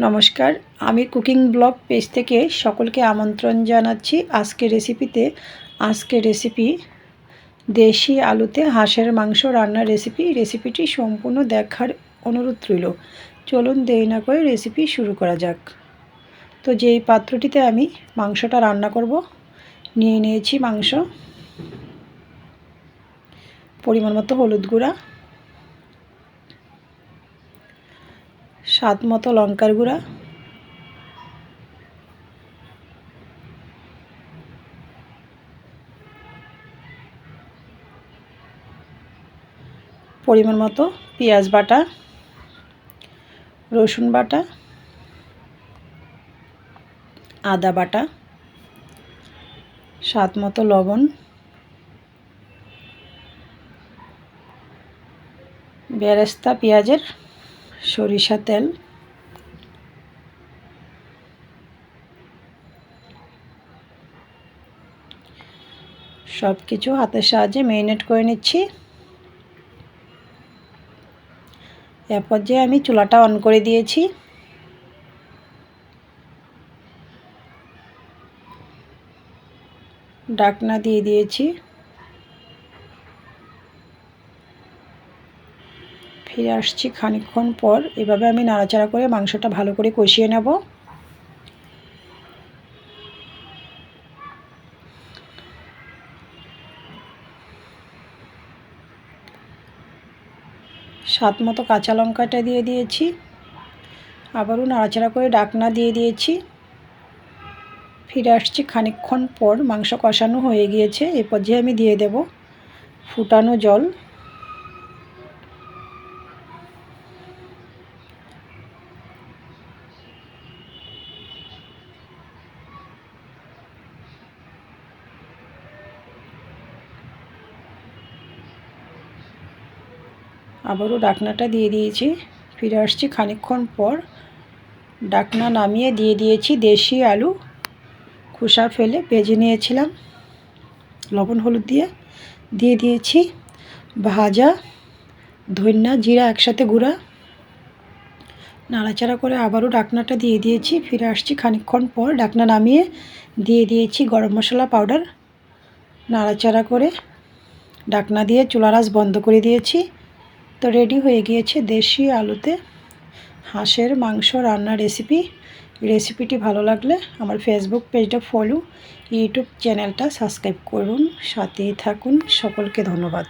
নমস্কার, আমি cooking blog page থেকে সকলকে আমন্ত্রণ জানাচ্ছি আজকে রেসিপিতে। আজকে রেসিপি, দেশি আলুতে হাঁসের মাংস রান্নার রেসিপি। রেসিপিটি সম্পূর্ণ দেখার অনুরোধ রইল। চলুন দেরি না করে রেসিপি শুরু করা যাক। তো যেই পাত্রটিতে আমি মাংসটা রান্না করব, নিয়ে নিয়েছি মাংস। পরিমাণ মতো হলুদ গুঁড়া। স্বাদ মতো লঙ্কার গুঁড়া। পরিমাণ মতো পেঁয়াজ বাটা, রসুন বাটা, আদা বাটা, স্বাদ মতো লবণ, বেরেস্তা পেঁয়াজের সরিষা তেল। সব কিছু হাতের সাহায্যে মেরিনেট করে নিচ্ছি। এরপর যে আমি চুলাটা অন করে দিয়েছি। ডাকনা দিয়ে দিয়েছি। ফিরে আসছি খানিকক্ষণ পর। এভাবে আমি নাড়াচাড়া করে মাংসটা ভালো করে কষিয়ে নেব। স্বাদ মতো কাঁচা লঙ্কাটা দিয়ে দিয়েছি। আবারও নাড়াচাড়া করে ডাকনা দিয়ে দিয়েছি। ফিরে আসছি খানিকক্ষণ পর। মাংস কষানো হয়ে গিয়েছে। এ পর্যায়ে আমি দিয়ে দেব ফুটানো জল। আবারও ডাকনাটা দিয়ে দিয়েছি। ফিরে আসছি খানিকক্ষণ পর। ডাকনা নামিয়ে দিয়ে দিয়েছি দেশি আলু। খোসা ফেলে ভেজে নিয়েছিলাম। লবণ হলুদ দিয়ে। দিয়ে দিয়েছি ভাজা, ধন্যা জিরা একসাথে গুঁড়া। নাড়াচাড়া করে আবারও ডাকনাটা দিয়ে দিয়েছি। ফিরে আসছি খানিকক্ষণ পর। ডাকনা নামিয়ে দিয়ে দিয়েছি গরম মশলা পাউডার। নাড়াচাড়া করে ডাকনা দিয়ে চুলারাস বন্ধ করে দিয়েছি। তো রেডি হয়ে গিয়েছে দেশি আলুতে হাঁসের মাংস রান্নার রেসিপি রেসিপিটি ভালো লাগলে আমার ফেসবুক পেজটা ফলো ইউটিউব চ্যানেলটা সাবস্ক্রাইব করুন। সাথেই থাকুন। সকলকে ধন্যবাদ।